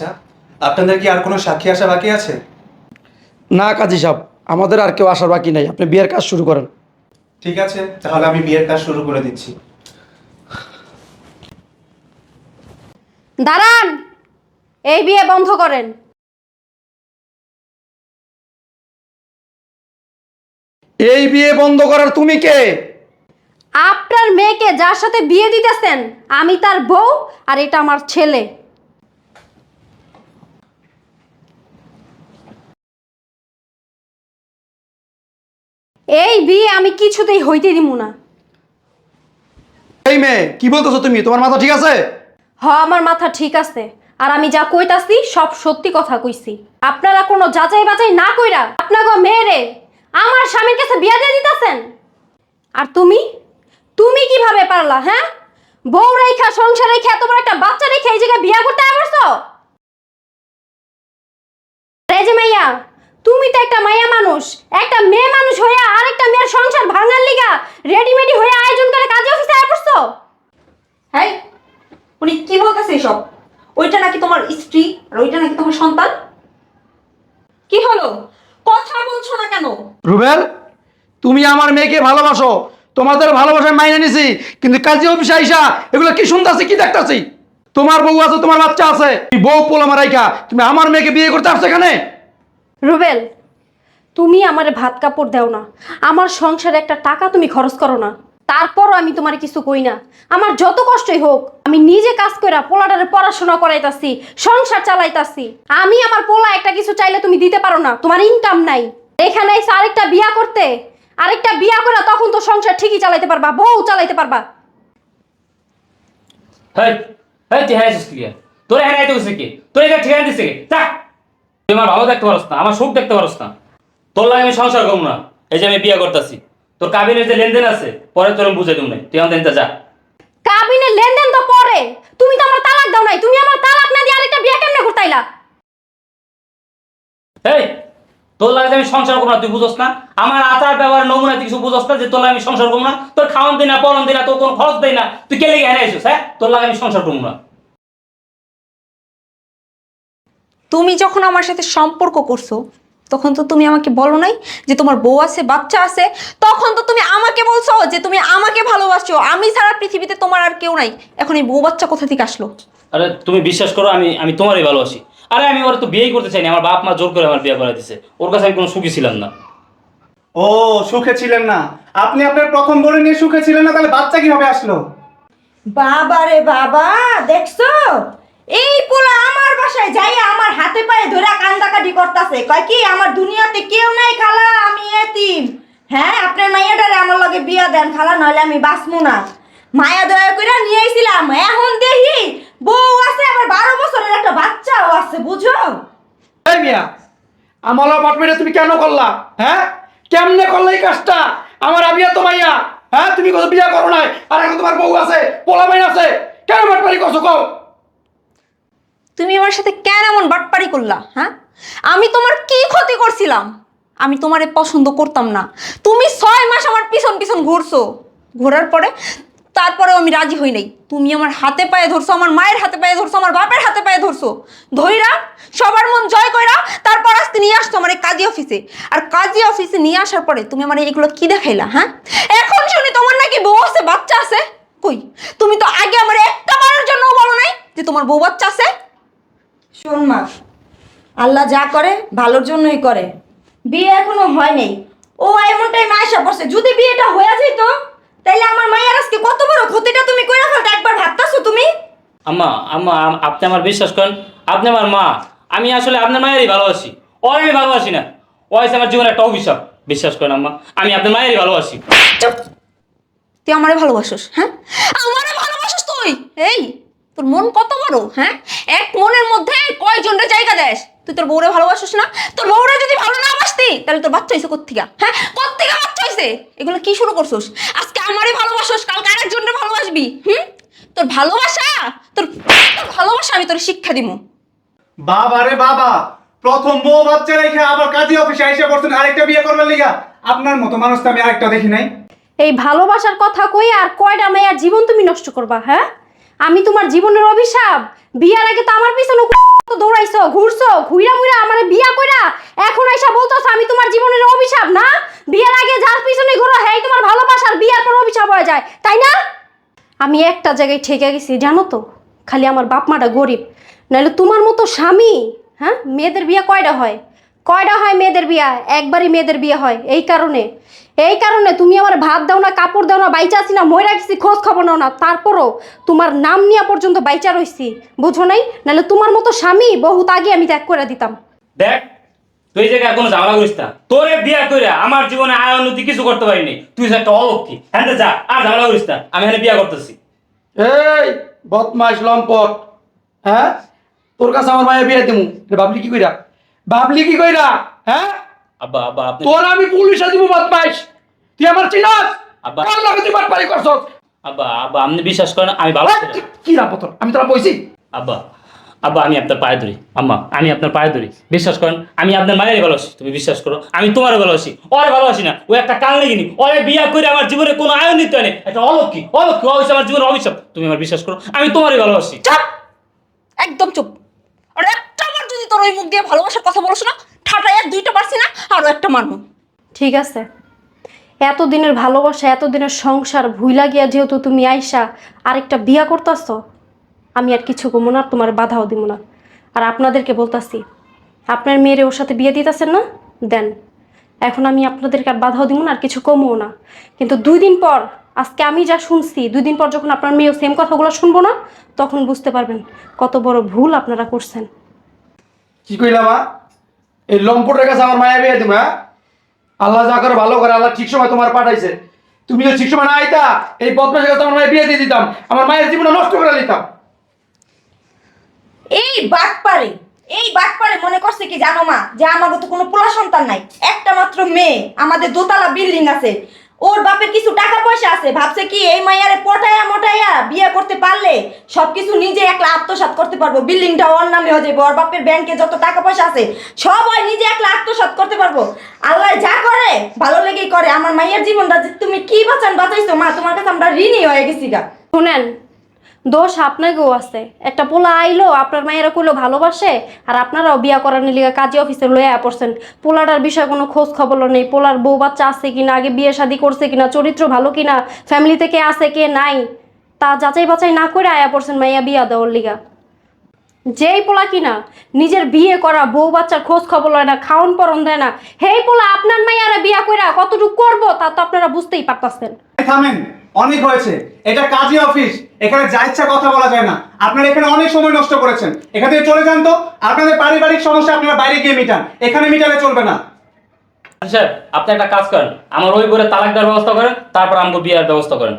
আচ্ছা আপনাদের কি আর কোনো সাক্ষী আসা বাকি আছে? না কাজী সাহেব আমাদের আর কেউ আসার বাকি নাই। আপনি বিয়ের কাজ শুরু করেন। ঠিক আছে তাহলে আমি বিয়ের কাজ শুরু করে দিচ্ছি। দাঁড়ান এই বিয়ে বন্ধ করেন। এই বিয়ে বন্ধ করার তুমি কে? আপনার মেয়েকে যার সাথে বিয়ে দিতেছেন আমি তার বউ আর এটা আমার ছেলে। এই বিয়ে আমি কিছুতেই হইতে দিব না। এই মেয়ে কি বলতেছো তুমি? তোমার মাথা ঠিক আছে? হ আমার মাথা ঠিক আছে। আর আমি যা কইতাছি সব সত্যি কথা কইছি। আপনারা কোনো যাচাই বাছাই না কইরা আপনাকে মেয়েরে আমার স্বামীর কাছে বিয়া দিয়ে দিতেছেন? আর তুমি? তুমি কীভাবে পারলা হ্যাঁ? বউ রেখা সংসার রেখে এত বড় একটা বাচ্চা রেখে এই জায়গায় বিয়া করতে পারছ এই যে মাইয়া তুমি তো একটা মাইয়া মানুষ। একটা মেয়ে মানুষ হইয়া আরেকটা মেয়ের সংসার ভাঙার লিগা রেডিমেডি হয়ে আয়োজন করে কাজে অফিসে আয় পড়ছো? হ্যাঁ উনি কি বলতেছে এসব? ওইটা নাকি তোমার স্ত্রী আর ওইটা নাকি তোমার সন্তান? কি হলো? কথা বলছো না কেন? রুবেল তুমি আমার মেয়েকে ভালোবাসো। তোমাদের ভালোবাসায় মাইনে নিছি কিন্তু কাজী অফিসে আইসা এগুলো কি শুনতেছি কি দেখতাছি? তোমার বউ আছে তোমার বাচ্চা আছে। তুমি বউ পোলা মারাইকা তুমি আমার মেয়েকে বিয়ে করতে আসছো এখানে? রুবেল, তুমি আমার ভাত কাপড় দাও না। আমার সংসারে একটা টাকা তুমি খরচ করো না। তারপরও আমি তোমার কিছু কই না। আমার যত কষ্টই হোক, আমি নিজে কাজ কইরা পোলাটারে পড়াশোনা করাইতাছি, সংসার চালাইতাছি। আমি আমার পোলা একটা কিছু চাইলে তুমি দিতে পারো না, তোমার ইনকাম নাই। এখানে এসে আরেকটা বিয়া করতে, আরেকটা বিয়া করে তখন তো সংসার ঠিকই চালাইতে পারবা, বউ চালাইতে পারবা। হেই তুই হ্যাঁ তোর হ্যাঁ তোর এটা ঠিকানা দিছে যা! তুই আমার ভালো দেখতে পারস না আমার সুখ দেখতে পারস না। তোর লাগে আমি সংসার করব না এই যে আমি বিয়ে করতেছি। তোর কাবিনের যে লেনদেন আছে পরে তোর বুঝে দেবো না তুই আমাদের নিতে যা। কাবিনে লেনদেন তো পরে। তুমি তো আমার তালাক দাও নাই তুমি আমার তালাক না দিয়ে আরেকটা বিয়া কেমনে করতাইলা? এই তোর লাগে আমি সংসার করব না তুই বুঝস না? আমার আচার ব্যবহার নমুনা তুই কিছু বুঝস না যে তোর লাগে আমি সংসার করব না? তোর খাওয়ান দিই না পরন দিই না তোর কোনো খরচ দেই না। তুই কে লেগে আইসিস হ্যাঁ? তোর লাগে আমি সংসার করব না। তুমি যখন আমার সাথে সম্পর্ক করছ তখন তো তুমি আমাকে বলো নাই যে তোমার বউ আছে বাচ্চা আছে তখন তো তুমি আমাকে বলছো যে তুমি আমাকে ভালোবাসো। আমি ছাড়া পৃথিবীতে তোমার আর কেউ নাই। এখন এই বউ বাচ্চা কোথা থেকে আসলো? আরে তুমি বিশ্বাস করো আমি আমি তোমারই ভালোবাসি। আরে আমি ওর তো বিয়েই করতে চাইনি আমার বাপ মা জোর করে আমার বিয়ে করে দিছে। ওর কাছে আমি কোনো সুখী ছিলাম না। ও সুখে ছিলেন না। আপনি আপনার প্রথম বড় নিয়ে সুখে ছিলেন না তাহলে বাচ্চা কীভাবে আসলো? বাবা রে বাবা দেখছ? এই পোলা আমার বাসায় যাই আমার হাতে পায়ে ধরে কান্দাকাটি করতেছে। কয় কি, আমার দুনিয়াতে কেউ নাই খালা, আমি এতিম। হ্যাঁ আপনার মাইয়াটারে আমার লগে বিয়া দেন খালা, নইলে আমি বাঁচবো না। মায়া দয়া করে নিয়ে আইছিলাম। এখন দেখি বউ আছে, আবার বারো বছরের একটা বাচ্চাও আছে, বুঝো? এই মিয়া, আমার অ্যাপার্টমেন্টে তুমি কেন করলা? হ্যাঁ? কেমনে করলে এই কাজটা? আমার আবিয়া তো মাইয়া। হ্যাঁ তুমি কত বিয়া করো নাই, আর এখন তোমার বউ আছে, পোলা বাইন আছে। কেন বাটপারি করছ কও? তুমি আমার সাথে কেন এমন বাটপারি করলা হ্যাঁ? আমি তোমার কি ক্ষতি করছিলাম? আমি তোমারে পছন্দ করতাম না। তুমি ছয় মাস আমার পিছন পিছন ঘুরছো। ঘোরার পরে তারপরেও আমি রাজি হই নাই। তুমি আমার হাতে পায়ে ধরছো, আমার মায়ের হাতে পায়ে ধরছো, আমার বাপের হাতে পায়ে ধরছো। ধইরা, সবার মন জয় কইরা তারপর আসতে নিয়ে আসছো আমার এই কাজী অফিসে। আর কাজী অফিসে নিয়ে আসার পরে তুমি আমার এগুলো কি দেখাইলা হ্যাঁ? এখন শুনি তোমার নাকি বউ আছে, বাচ্চা আছে? কই? তুমি তো আগে আমার একটা বারের জন্য বলো নাই যে তোমার বউ বাচ্চা আছে? শোন মা আল্লাহ যা করে ভালোর জন্যই করে। বিয়ে এখনও হয় নাই। ও এমন টাইম আয়সা পড়ছে যদি বিয়েটা হয়ে যেত তাইলে আমার মায়ের আজকে কত বড় ক্ষতিটা তুমি কইরা ফেলতে একবার ভাবতাছো তুমি? আম্মা আম্মা আম- আপনি আমার বিশ্বাস করেন আপনি আমার মা। আমি আসলে আপনার মায়েরই ভালোবাসি। ও আমি ভালোবাসি না। ও আছে আমার জীবনে একটা অভিশাপ। বিশ্বাস করেন আম্মা আমি আপনার মায়েরই ভালোবাসি। চুপ। তুই আমারে ভালোবাসিস হ্যাঁ? আমারে ভালোবাসিস তুই? এই তোর মন কত বড় হ্যাঁ? এক মনের মধ্যে কয়জনের জায়গা দেস? তুই তোর বউরে ভালোবাসিস না? তোর বউরে যদি ভালো না বাসতি তাহলে তোর বাচ্চা হয়েছে কোথেকা হ্যাঁ? কোথেকা বাচ্চা হয়েছে এগুলো কি শুরু করছিস? আজকে আমারই ভালোবাসিস কালকে আরেকজনের ভালোবাসবি হুম? তোর ভালোবাসা তোর তোর ভালোবাসা আমি তোর শিক্ষা দিমু। বাবা রে বাবা প্রথম বউ বাচ্চা রেখে আবার কাজী অফিসে এসে পড়ছেন আরেকটা বিয়ে করবার লিগা। আপনার মতো মানুষ তো আমি আরেকটা দেখি নাই। এই ভালোবাসার কথা কই আর কয়টা মেয়ের জীবন তুমি নষ্ট করবা হ্যাঁ? আমি তোমার জীবনের অভিশাপ। বিয়ার আগে তো আমার পিছনে দৌড়াইছো, ঘুরছো, ঘুইরা মুইরা আমারে বিয়া কইরা এখন আইসা বলতেছো আমি তোমার জীবনের অভিশাপ, না? বিয়ের আগে যার পিছনে ঘুরো, হেই তোমার ভালোবাসার বিয়ার পর অভিশাপ হয়ে যায়, তাই না? আমি একটা জায়গায় ঠেকে গেছি, জানো তো? খালি আমার বাপ মাটা গরিব। নাহলে তোমার মতো স্বামী হ্যাঁ? মেয়েদের বিয়ে কয়টা হয়? কয়টা হয় মেয়েদের বিয়া? একবারই মেয়েদের বিয়ে হয়, এই কারণে। এই কারণে তুমি আমার ভাত দাও না কাপড় দাও না বাইচা আছি না ময়রা গেছি খোঁজ খবর নাও না। তারপরও তোমার নাম নিয়ে পর্যন্ত বাইচা রইছি বুঝো নাই? নাহলে তোমার মতো স্বামী বহুত আগে আমি ত্যাগ করে দিতাম। দেখ তুই এই জায়গায় কোনো ঝামেলা করিস না। তোরে বিয়া করে আমার জীবনে আয় উন্নতি কিছু করতে পারিনি। তুই যে একটা অলক্ষী হ্যাঁ যা আর ঝামেলা করিস না। আমি এখানে বিয়া করতেছি। এই বদমাস লম্পট হ্যাঁ? তোর কাছে আমার মায়ের বিয়ে দিমু। ভাবলি কি কইরা? ভাবলি কি কইরা? হ্যাঁ? আব্বা আব্বা আপনি তোর আমি পুলিশে দিব বদমাস তুই আমার চিনাস? আব্বা। কার লগে তুই বাটপারি করছস? আব্বা আব্বা আপনি বিশ্বাস করেন আমি ভালো কি- তোর আমি তোরা বইছি। আব্বা আব্বা আমি আপনার পায়ে ধরি। আম্মা আমি আপনার পায়ে ধরি। বিশ্বাস করেন আমি আপনার মায়েরই ভালোবাসি। তুমি বিশ্বাস করো আমি তোমারও ভালোবাসি। ওরে ভালোবাসি না ও একটা কান লেগিনি ওরে বিয়া করে আমার জীবনে কোনো আয়ন নিতে নেই। একটা অলক্ষী অলক্ষী হচ্ছে আমার জীবনের অভিশাপ তুমি আমার বিশ্বাস করো আমি তোমারই ভালোবাসি। চুপ! একদম চুপ। আর একটা বার যদি তোর ওই মুখ দিয়ে ভালোবাসার কথা বলছ না ঠাটাই আর দুইটা পারছি না আরও একটা মারবো। ঠিক আছে। এতদিনের ভালোবাসা এতদিনের সংসার ভুইলা গিয়া যেহেতু তুমি আইসা আরেকটা বিয়া করতেছ আমি আর কিছু কমো না আর তোমার বাধাও দিব না। আর আপনাদেরকে বলতাছি আপনার মেয়েরে ওর সাথে বিয়ে দিতেছেন না? দেন। এখন আমি আপনাদেরকে আর বাধাও দিব না আর কিছু কমও না। কিন্তু দুই দিন পর আজকে আমি যা শুনছি দুই দিন পর যখন আপনার মেয়েও সেম কথাগুলো শুনব না তখন বুঝতে পারবেন কত বড় ভুল আপনারা করছেন। কি কইলাম মা? এই লম্পটের কাছে আমার মায়া বিয়ে দিমু হ্যাঁ? আল্লাহ যা করে ভালো করে, আল্লাহ ঠিক সময় তোমার পাঠাইছে। তুমি যদি ঠিক সময় না আইতা, এই বদমাসের কাছে আমার মায়ের বিয়ে দিয়ে দিতাম, আমার মায়ের জীবনে নষ্ট করে দিতাম এই বাটপারে এই বাটপারে মনে করছে কি জানো মা? যে আমাকে তো কোনো পোলা সন্তান নাই। একটা মাত্র মেয়ে, আমাদের দোতলা বিল্ডিং আছে। ওর বাপের কিছু টাকা পয়সা আছে। ভাবছে কি, এই মাইয়ারে পটাইয়া মোটাইয়া বিয়ে করতে পারলে সবকিছু নিজে একলা আত্মসাৎ করতে পারব। বিল্ডিংটা ওর নামে হয়ে যাবে, ওর বাপের ব্যাংকে যত টাকা পয়সা আছে, সব ওই নিজে একলা আত্মসাৎ করতে পারব। আল্লাহ যা করে, ভালো লেগেই করে। আমার মাইয়ার জীবনটা তুমি কি বাঁচান বাঁচাইছো, মা, তোমার কাছে আমরা ঋণই হয়ে গেছি গা। শুনেন দোষ আপনাকেও আছে। একটা পোলা আইলো, আপনার মায়েরা কইলো ভালোবাসে, আর আপনারাও বিয়া করার লিগে কাজী অফিসে লইয়া পড়ছেন। পোলাটার বিষয়ে কোনো খোঁজ খবর নেই। পোলার বউ বাচ্চা আছে কিনা, আগে বিয়ে শাদি করছে কিনা, চরিত্র ভালো কিনা ফ্যামিলি থেকে আছে, কে নাই, তা যাচাই বাছাই না করে আয়া পড়ছেন মাইয়া বিয়া দেওয়ার লিগা। যেই পোলা কিনা, নিজের বিয়ে করা, বউ বাচ্চার খোঁজ খবর লয় না, খাওন পরন দেয় না, হেই পোলা, আপনার মাইয়ারা বিয়া কইরা কতটুকু করব, তা তো আপনারা বুঝতেই পারতাছেন। থামেন, অনেক হয়েছে। এটা কাজী অফিস। এখানে যা ইচ্ছা কথা বলা যায় না। আপনারা এখানে অনেক সময় নষ্ট করেছেন। এখান থেকে চলে যান তো। আপনাদের পারিবারিক সমস্যা আপনারা বাইরে গিয়ে মিটান। এখানে মিটালে চলবে না। স্যার আপনি একটা কাজ করেন। আমার ওই করে তালাক দেওয়ার ব্যবস্থা করেন তারপর আমাকে বিয়ার ব্যবস্থা করেন।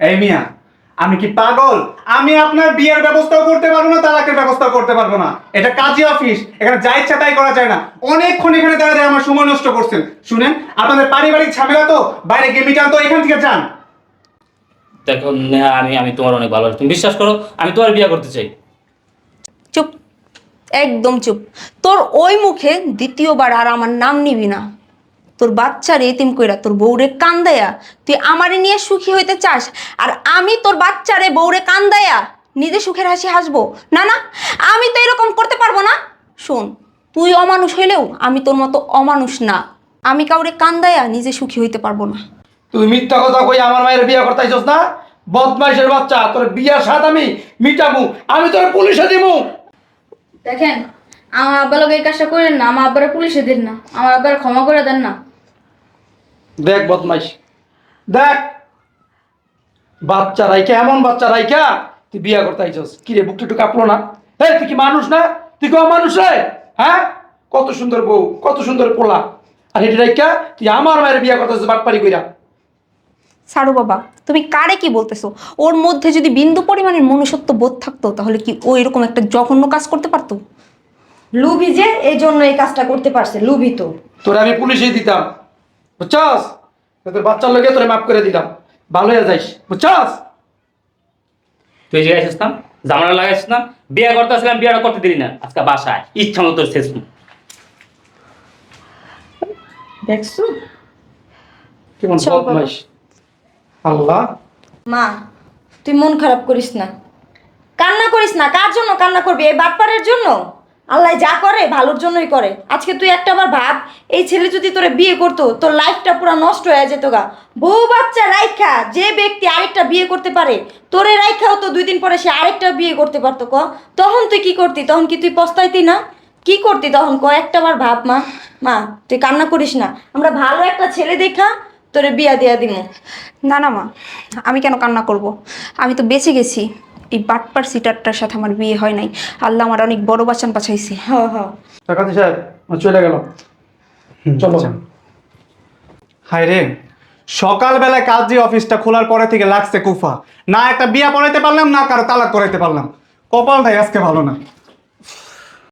এই মিয়া আমি কি পাগল? আমি আপনার বিয়ের ব্যবস্থাও করতে পারব না তালাকের ব্যবস্থাও করতে পারব না। এটা কাজী অফিস। এখানে যা ইচ্ছা তাই করা যায় না। অনেকক্ষণ এখানে দাঁড়িয়ে আমার সময় নষ্ট করছেন। শুনেন আপনাদের পারিবারিক ঝামেলা তো? বাইরে গিয়ে মিটান তো এখান থেকে যান। দেখো নেহা আমি আমি তোমার অনেক ভালোবাসি। তুমি বিশ্বাস করো আমি তোমার বিয়ে করতে চাই। চুপ। একদম চুপ। তোর ওই মুখে দ্বিতীয়বার আর আমার নাম নিবি না। তোর বাচ্চার এতিম কইরা তোর বউরে কান্দায়া। তুই আমারে নিয়ে সুখী হইতে চাস আর আমি তোর বাচ্চারে বউরে কান্দায়া। নিজে সুখের হাসি হাসবো। না না আমি তো এরকম করতে পারব না। শোন তুই অমানুষ হইলেও আমি তোর মতো অমানুষ না। আমি কাউরে কান্দায়া নিজে সুখী হইতে পারব না। তুই মিথ্যা কথা কই আমার মায়ের বিয়ে করতে আইছস না? বদমাইশের বাচ্চা তোর বিয়ার সাথ আমি মিটামু আমি তোর পুলিশে দিমু দেখেন আমার আব্বা লোক এই কাজটা করেন না আমার আব্বারা পুলিশে দিন না আমার আব্বার ক্ষমা করে দেন না। দেখ বদমাইশ দেখ। বাচ্চা রাইখা এমন বাচ্চা রাইখা তুই বিয়া করতে আইছস। কি রে বুকটা একটু কাঁপলো না? এই তুই কি মানুষ না? তুই কেউ মানুষ রে? হ্যাঁ? কত সুন্দর বউ কত সুন্দর পোলা। আর হেঁটে রাইখা তুই আমার মায়ের বিয়া করতেছিস বাটপারি কইরা। সারু বাবা তুমি কারে কি বলতেছো? ওর মধ্যে যদি বিন্দু পরিমাণের মনুষ্যত্ব বোধ থাকতো তাহলে কি ও এরকম একটা জঘন্য কাজ করতে পারতো? লুবি যে এই জন্য এই কাজটা করতে পারছে লুবি তো। তোরে আমি পুলিশেই দিতাম বুঝছস? তোর বাচ্চার লগে তোরে মাফ করে দিলাম ভালো হয়ে যাইস বুঝছস? তুই জায়গায় এসেছিস না জামানা লাগাইছিস না বিয়ে করতে আসলাম বিয়েটা করতে দিলি না আজকে বাসায় ইচ্ছা মতো শেষ দেখছ? কেমন। বদমাইশ। আল্লাহ। মা, তুই মন খারাপ করিস না। কান্না করিস না, কার জন্য কান্না করবি? এই বাটপারের জন্য? আল্লাহ যা করে, ভালোর জন্যই করে। আজকে তুই একটা বার ভাব, এই ছেলে যদি তোরে বিয়ে করতো, তোর লাইফটা পুরো নষ্ট হয়ে যেত গা। বউ বাচ্চা রাইখা, যে ব্যক্তি আরেকটা বিয়ে করতে পারে, তোরে রাইখাও তো দুই দিন পরে সে আরেকটা বিয়ে করতে পারতো, ক? তখন তুই কি করতি? তখন কি তুই পস্তাইতি না? কি করতি তখন? ক একটা বার ভাব, মা। মা, তুই কান্না করিস না। আমরা ভালো একটা ছেলে দেখা তোরে বিয়া দিয়া দিমু। না না মা আমি কেন কান্না করব? আমি তো বেঁচে গেছি। এই বাটপার সিটারটার সাথে আমার বিয়ে হয় নাই। আল্লাহ আমার অনেক বড় বাচ্চান পাঠাইছে হ হ। সাহেব চলে গেল। চলো। হায় রে সকালবেলায় কাজী অফিসটা খোলার পরে থেকে লাগছে কুফা। না একটা বিয়া পড়াইতে পারলাম না কারও তালাক করাইতে পারলাম। কপালটাই আজকে ভালো না।